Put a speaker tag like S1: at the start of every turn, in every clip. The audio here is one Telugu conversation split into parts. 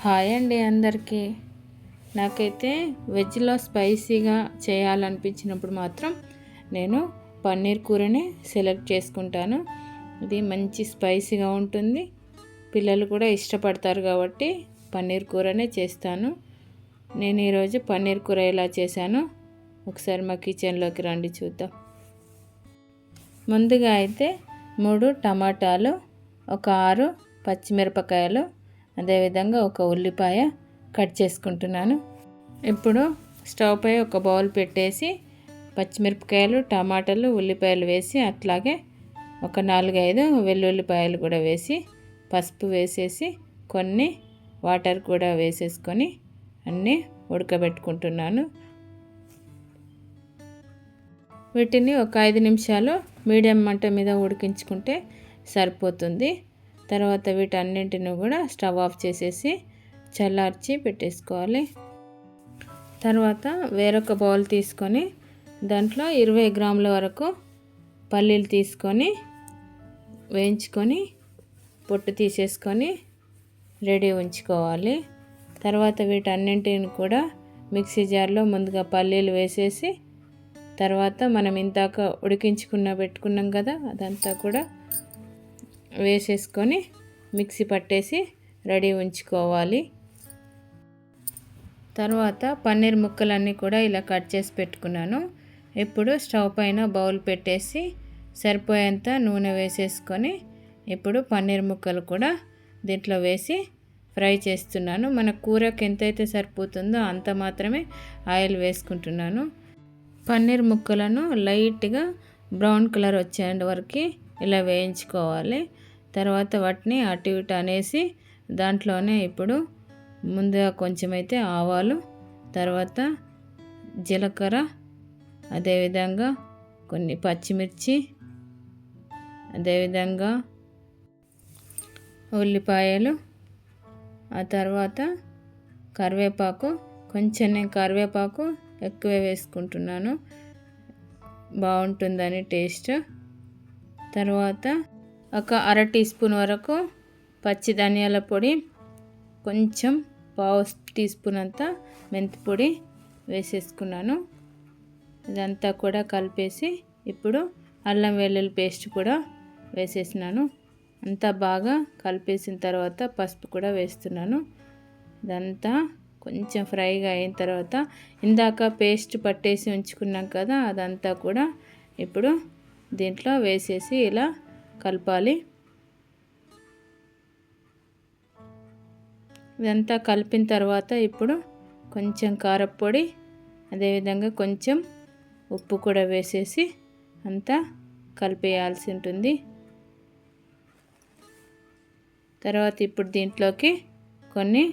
S1: హాయ్ అండి అందరికీ. నాకైతే వెజ్లో స్పైసీగా చేయాలనిపించినప్పుడు మాత్రం నేను పన్నీర్ కూరని సెలెక్ట్ చేసుకుంటాను. ఇది మంచి స్పైసీగా ఉంటుంది. పిల్లలు కూడా ఇష్టపడతారు కాబట్టి పన్నీర్ కూరనే చేస్తాను. నేను ఈరోజు పన్నీర్ కూర ఎలా చేశానో ఒకసారి మా కిచెన్లోకి రండి చూద్దాం. ముందుగా అయితే మూడు టమాటాలు ఒక ఆరు పచ్చిమిరపకాయలు అదేవిధంగా ఒక ఉల్లిపాయ కట్ చేసుకుంటున్నాను. ఇప్పుడు స్టవ్ పై ఒక బౌల్ పెట్టేసి పచ్చిమిరపకాయలు టమాటాలు ఉల్లిపాయలు వేసి అట్లాగే ఒక నాలుగైదు వెల్లుల్లిపాయలు కూడా వేసి పసుపు వేసేసి కొన్ని వాటర్ కూడా వేసేసుకొని అన్నీ ఉడకబెట్టుకుంటున్నాను. వీటిని ఒక ఐదు నిమిషాలు మీడియం మంట మీద ఉడికించుకుంటే సరిపోతుంది. తర్వాత వీటన్నింటిని కూడా స్టవ్ ఆఫ్ చేసేసి చల్లార్చి పెట్టేసుకోవాలి. తర్వాత వేరొక బౌల్ తీసుకొని దాంట్లో ఇరవై గ్రాముల వరకు పల్లీలు తీసుకొని వేయించుకొని పొట్టు తీసేసుకొని రెడీ ఉంచుకోవాలి. తర్వాత వీటన్నింటిని కూడా మిక్సీ జార్లో ముందుగా పల్లీలు వేసేసి తర్వాత మనం ఇంతాక ఉడికించుకున్న పెట్టుకున్నాం కదా అదంతా కూడా వేసేసుకొని మిక్సీ పట్టేసి రెడీ ఉంచుకోవాలి. తర్వాత పన్నీర్ ముక్కలన్నీ కూడా ఇలా కట్ చేసి పెట్టుకున్నాను. ఇప్పుడు స్టవ్ పైన బౌల్ పెట్టేసి సరిపోయేంత నూనె వేసేసుకొని ఇప్పుడు పన్నీర్ ముక్కలు కూడా దీంట్లో వేసి ఫ్రై చేస్తున్నాను. మన కూరకు ఎంతైతే సరిపోతుందో అంత మాత్రమే ఆయిల్ వేసుకుంటున్నాను. పన్నీర్ ముక్కలను లైట్గా బ్రౌన్ కలర్ వచ్చేంత వరకు ఇలా వేయించుకోవాలి. తర్వాత వాటిని అటు ఇటు అనేసి దాంట్లోనే ఇప్పుడు ముందుగా కొంచెం అయితే ఆవాలు తర్వాత జీలకర్ర అదేవిధంగా కొన్ని పచ్చిమిర్చి అదేవిధంగా ఉల్లిపాయలు ఆ తర్వాత కరివేపాకు కొంచెం నేను కరివేపాకు ఎక్కువ వేసుకుంటున్నాను. బాగుంటుందని టేస్ట్. తర్వాత ఒక అర టీ స్పూన్ వరకు పచ్చి ధనియాల పొడి కొంచెం పావు టీ స్పూన్ అంతా మెంతి పొడి వేసేసుకున్నాను. ఇదంతా కూడా కలిపేసి ఇప్పుడు అల్లం వెల్లుల్లి పేస్ట్ కూడా వేసేసినాను. అంతా బాగా కలిపేసిన తర్వాత పసుపు కూడా వేస్తున్నాను. ఇదంతా కొంచెం ఫ్రైగా అయిన తర్వాత ఇందాక పేస్ట్ పట్టేసి ఉంచుకున్నాం కదా అదంతా కూడా ఇప్పుడు దీంట్లో వేసేసి ఇలా కలపాలి. ఇదంతా కలిపిన తర్వాత ఇప్పుడు కొంచెం కారపొడి అదేవిధంగా కొంచెం ఉప్పు కూడా వేసేసి అంతా కలిపేయాల్సి ఉంటుంది. తర్వాత ఇప్పుడు దీంట్లోకి కొన్ని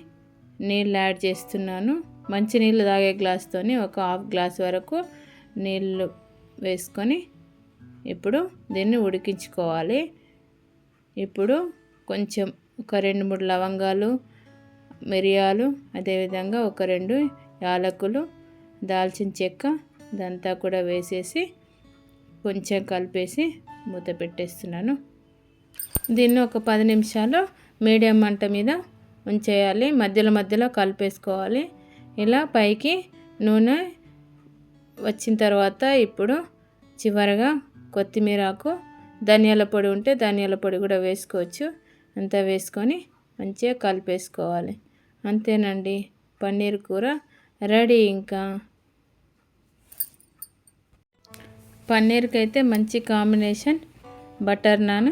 S1: నీళ్ళు యాడ్ చేస్తున్నాను. మంచి నీళ్ళు తాగే గ్లాస్తోని ఒక హాఫ్ గ్లాస్ వరకు నీళ్ళు వేసుకొని ఇప్పుడు దీన్ని ఉడికించుకోవాలి. ఇప్పుడు కొంచెం ఒక రెండు మూడు లవంగాలు మిరియాలు అదేవిధంగా ఒక రెండు యాలకులు దాల్చిన చెక్క ఇదంతా కూడా వేసేసి కొంచెం కలిపేసి మూత పెట్టేస్తున్నాను. దీన్ని ఒక పది నిమిషాలు మీడియం మంట మీద ఉంచేయాలి. మధ్యలో మధ్యలో కలిపేసుకోవాలి. ఇలా పైకి నూనె వచ్చిన తర్వాత ఇప్పుడు చివరగా కొత్తిమీర ఆకు ధనియాల పొడి ఉంటే ధనియాల పొడి కూడా వేసుకోవచ్చు. అంతా వేసుకొని మంచిగా కలిపేసుకోవాలి. అంతేనండి పన్నీర్ కూర రెడీ ఇంకా. పన్నీర్కి అయితే మంచి కాంబినేషన్. బటర్ నాన్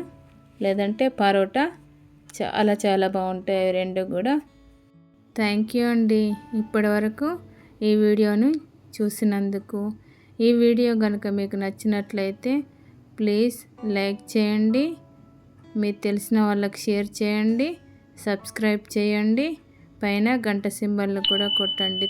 S1: లేదంటే పరోటా చాలా చాలా బాగుంటాయి రెండు కూడా. థ్యాంక్ యూ అండి ఇప్పటి వరకు ఈ వీడియోను చూసినందుకు. ఈ వీడియో కనుక మీకు నచ్చినట్లయితే ప్లీజ్ లైక్ చేయండి. మీకు తెలిసిన వాళ్ళకి షేర్ చేయండి. సబ్స్క్రైబ్ చేయండి. పైన గంట సింబల్ని కూడా కొట్టండి.